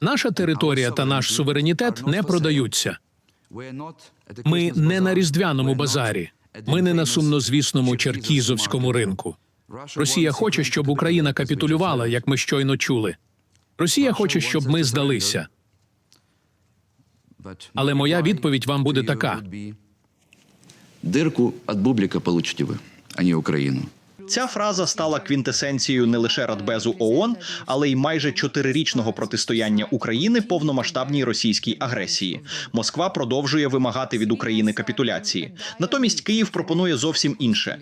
Наша територія та наш суверенітет не продаються. Ми не на різдвяному базарі. Ми не на сумнозвісному черкізовському ринку. Росія хоче, щоб Україна капітулювала, як ми щойно чули. Росія хоче, щоб ми здалися. Але моя відповідь вам буде така: Дырку от бублика получите вы, а не Украину. Ця фраза стала квінтесенцією не лише Радбезу ООН, але й майже чотирирічного протистояння України повномасштабній російській агресії. Москва продовжує вимагати від України капітуляції. Натомість Київ пропонує зовсім інше.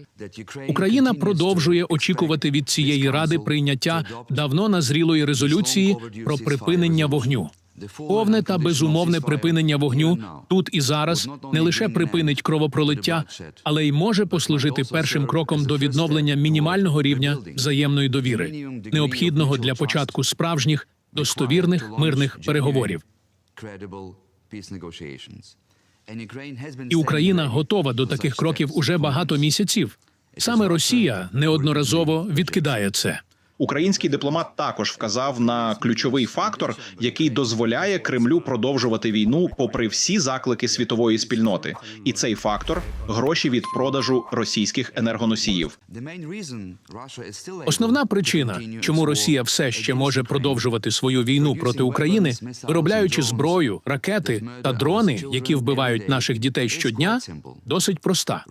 Україна продовжує очікувати від цієї ради прийняття давно назрілої резолюції про припинення вогню. Повне та безумовне припинення вогню тут і зараз не лише припинить кровопролиття, але й може послужити першим кроком до відновлення мінімального рівня взаємної довіри, необхідного для початку справжніх достовірних мирних переговорів. І Україна готова до таких кроків уже багато місяців. Саме Росія неодноразово відкидає це. Український дипломат також вказав на ключовий фактор, який дозволяє Кремлю продовжувати війну попри всі заклики світової спільноти. І цей фактор гроші від продажу російських енергоносіїв. Основна причина, чому Росія все ще може продовжувати свою війну проти України, виробляючи зброю, ракети та дрони, які вбивають наших дітей щодня, досить проста.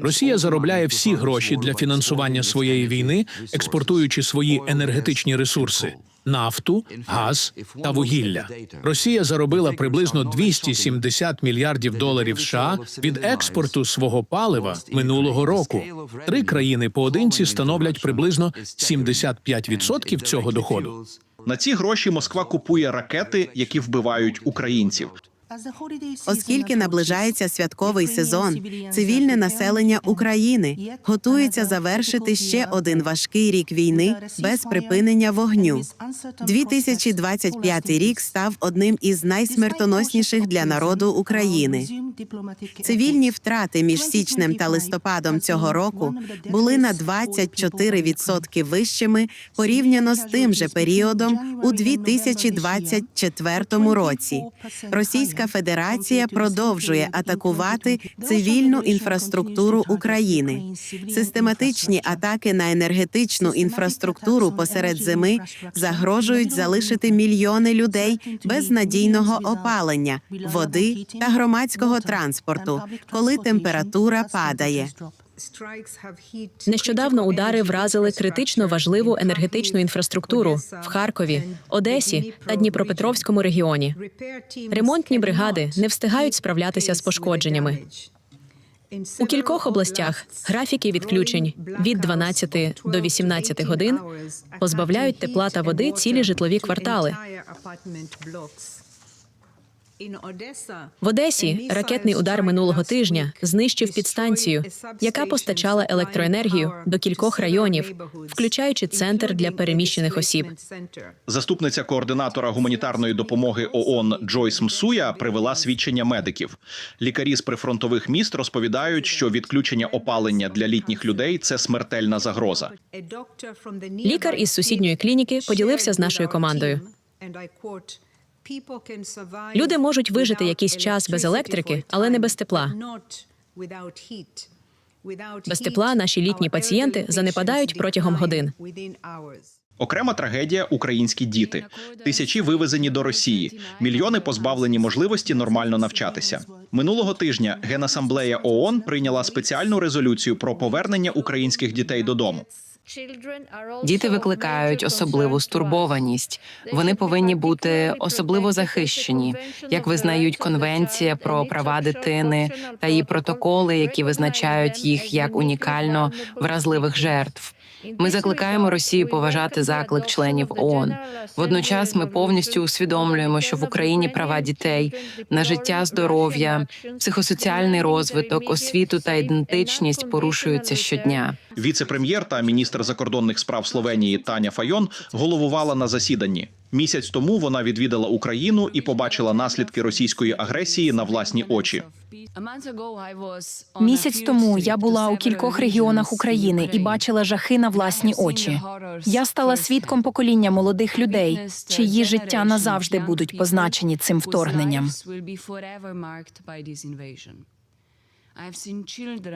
Росія заробляє всі гроші для фінансування своєї війни, експортуючи свої енергетичні ресурси. Нафту, газ та вугілля. Росія заробила приблизно 270 мільярдів доларів США від експорту свого палива минулого року. Три країни поодинці становлять приблизно 75% цього доходу. На ці гроші Москва купує ракети, які вбивають українців. Оскільки наближається святковий сезон, цивільне населення України готується завершити ще один важкий рік війни без припинення вогню. 2025 рік став одним із найсмертоносніших для народу України. Цивільні втрати між січнем та листопадом цього року були на 24% вищими порівняно з тим же періодом у 2024 році. Російська Федерація продовжує атакувати цивільну інфраструктуру України. Систематичні атаки на енергетичну інфраструктуру посеред зими загрожують залишити мільйони людей без надійного опалення, води та громадського транспорту, коли температура падає. Нещодавно удари вразили критично важливу енергетичну інфраструктуру в Харкові, Одесі та Дніпропетровському регіоні. Ремонтні бригади не встигають справлятися з пошкодженнями. У кількох областях графіки відключень від 12 до 18 годин позбавляють тепла та води цілі житлові квартали. В Одесі ракетний удар минулого тижня знищив підстанцію, яка постачала електроенергію до кількох районів, включаючи центр для переміщених осіб. Заступниця координатора гуманітарної допомоги ООН Джойс Мсуя привела свідчення медиків. Лікарі з прифронтових міст розповідають, що відключення опалення для літніх людей це смертельна загроза. Лікар із сусідньої клініки поділився з нашою командою. Люди можуть вижити якийсь час без електрики, але не без тепла. Без тепла наші літні пацієнти занепадають протягом годин. Окрема трагедія українські діти. Тисячі вивезені до Росії, мільйони позбавлені можливості нормально навчатися. Минулого тижня Генасамблея ООН прийняла спеціальну резолюцію про повернення українських дітей додому. Діти викликають особливу стурбованість. Вони повинні бути особливо захищені, як визнають Конвенція про права дитини та її протоколи, які визначають їх як унікально вразливих жертв. Ми закликаємо Росію поважати заклик членів ООН. Водночас ми повністю усвідомлюємо, що в Україні права дітей на життя, здоров'я, психосоціальний розвиток, освіту та ідентичність порушуються щодня. Віце-прем'єр та міністр закордонних справ Словенії Таня Файон головувала на засіданні. Місяць тому вона відвідала Україну і побачила наслідки російської агресії на власні очі. Місяць тому я була у кількох регіонах України і бачила жахи на власні очі. Я стала свідком покоління молодих людей, чиї життя назавжди будуть позначені цим вторгненням.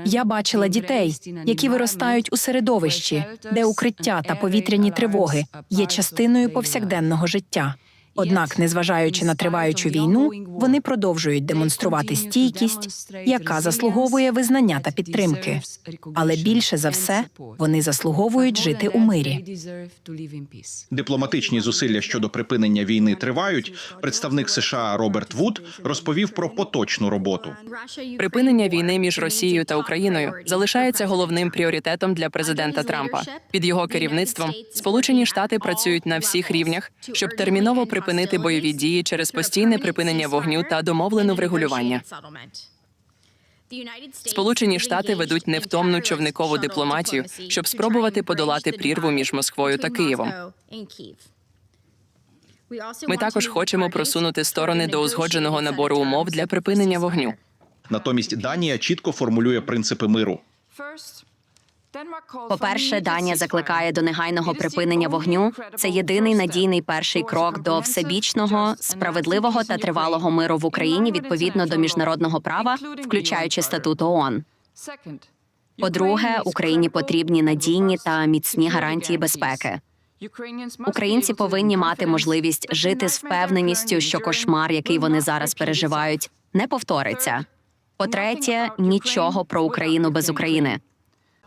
Я бачила дітей, які виростають у середовищі, де укриття та повітряні тривоги є частиною повсякденного життя. Однак, незважаючи на триваючу війну, вони продовжують демонструвати стійкість, яка заслуговує визнання та підтримки. Але більше за все вони заслуговують жити у мирі. Дипломатичні зусилля щодо припинення війни тривають. Представник США Роберт Вуд розповів про поточну роботу. Припинення війни між Росією та Україною залишається головним пріоритетом для президента Трампа. Під його керівництвом Сполучені Штати працюють на всіх рівнях, щоб терміново припинити бойові дії через постійне припинення вогню та домовлене врегулювання. Сполучені Штати ведуть невтомну човникову дипломатію, щоб спробувати подолати прірву між Москвою та Києвом. Ми також хочемо просунути сторони до узгодженого набору умов для припинення вогню. Натомість Данія чітко формулює принципи миру. По-перше, Данія закликає до негайного припинення вогню. Це єдиний надійний перший крок до всебічного, справедливого та тривалого миру в Україні відповідно до міжнародного права, включаючи статут ООН. По-друге, Україні потрібні надійні та міцні гарантії безпеки. Українці повинні мати можливість жити з впевненістю, що кошмар, який вони зараз переживають, не повториться. По-третє, нічого про Україну без України.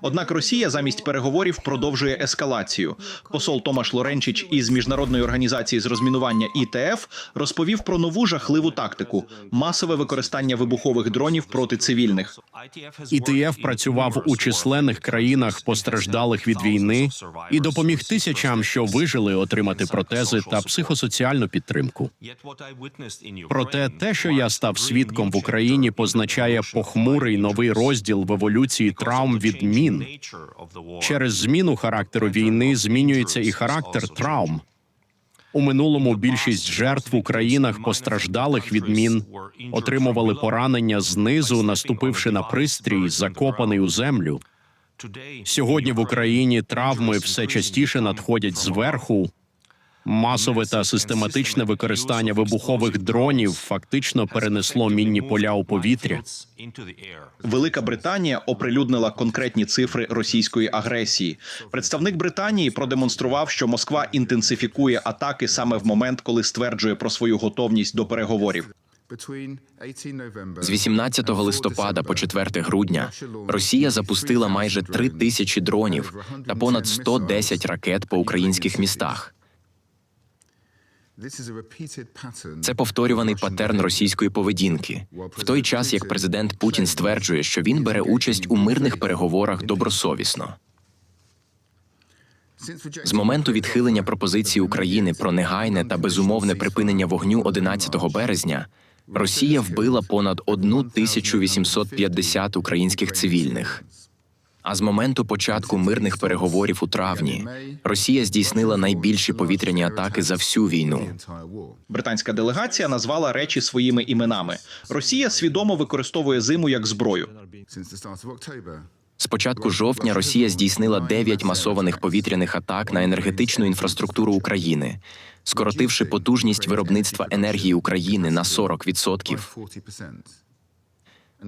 Однак Росія замість переговорів продовжує ескалацію. Посол Томаш Лоренчич із міжнародної організації з розмінування ІТФ розповів про нову жахливу тактику масове використання вибухових дронів проти цивільних. ІТФ працював у численних країнах, постраждалих від війни, і допоміг тисячам, що вижили, отримати протези та психосоціальну підтримку. Проте те, що я став свідком в Україні, позначає похмурий новий розділ в еволюції травм від мін. Через зміну характеру війни змінюється і характер травм. У минулому більшість жертв у країнах постраждалих від мін отримували поранення знизу, наступивши на пристрій, закопаний у землю. Сьогодні в Україні травми все частіше надходять зверху. Масове та систематичне використання вибухових дронів фактично перенесло мінні поля у повітря. Велика Британія оприлюднила конкретні цифри російської агресії. Представник Британії продемонстрував, що Москва інтенсифікує атаки саме в момент, коли стверджує про свою готовність до переговорів. З 18 листопада по 4 грудня Росія запустила майже 3 тисячі дронів та понад 110 ракет по українських містах. Це повторюваний патерн російської поведінки. В той час як президент Путін стверджує, що він бере участь у мирних переговорах добросовісно. З моменту відхилення пропозиції України про негайне та безумовне припинення вогню 11 березня Росія вбила понад 1850 українських цивільних. А з моменту початку мирних переговорів у травні Росія здійснила найбільші повітряні атаки за всю війну. Британська делегація назвала речі своїми іменами. Росія свідомо використовує зиму як зброю. З початку жовтня Росія здійснила 9 масованих повітряних атак на енергетичну інфраструктуру України, скоротивши потужність виробництва енергії України на 40%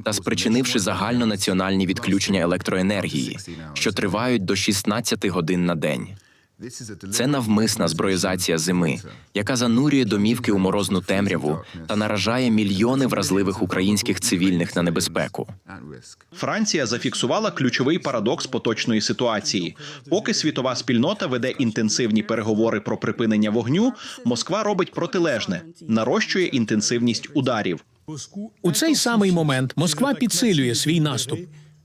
та спричинивши загальнонаціональні відключення електроенергії, що тривають до 16 годин на день. Це навмисна зброєзація зими, яка занурює домівки у морозну темряву та наражає мільйони вразливих українських цивільних на небезпеку. Франція зафіксувала ключовий парадокс поточної ситуації. Поки світова спільнота веде інтенсивні переговори про припинення вогню, Москва робить протилежне, нарощує інтенсивність ударів. У цей самий момент Москва підсилює свій наступ.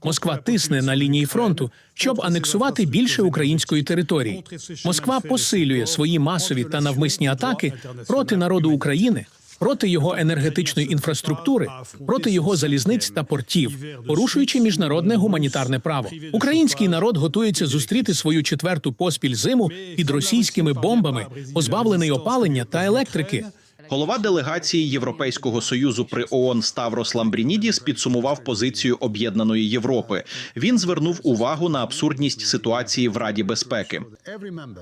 Москва тисне на лінії фронту, щоб анексувати більше української території. Москва посилює свої масові та навмисні атаки проти народу України, проти його енергетичної інфраструктури, проти його залізниць та портів, порушуючи міжнародне гуманітарне право. Український народ готується зустріти свою четверту поспіль зиму під російськими бомбами, позбавлений опалення та електрики. Голова делегації Європейського союзу при ООН Ставрос Ламбрінідіс підсумував позицію об'єднаної Європи. Він звернув увагу на абсурдність ситуації в Раді безпеки.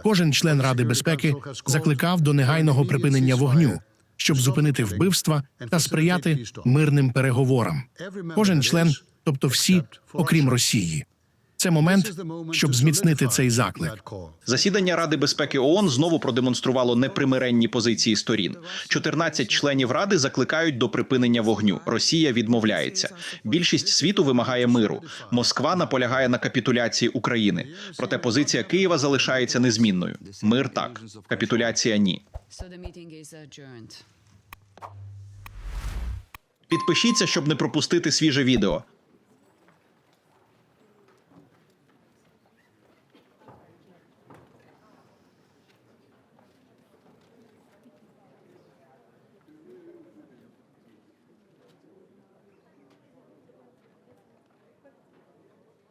Кожен член Ради безпеки закликав до негайного припинення вогню, щоб зупинити вбивства та сприяти мирним переговорам. Кожен член, тобто всі, окрім Росії. Це момент, щоб зміцнити цей заклик. Засідання Ради безпеки ООН знову продемонструвало непримиренні позиції сторін. 14 членів ради закликають до припинення вогню. Росія відмовляється. Більшість світу вимагає миру. Москва наполягає на капітуляції України. Проте позиція Києва залишається незмінною. Мир так, капітуляція ні. Підпишіться, щоб не пропустити свіже відео.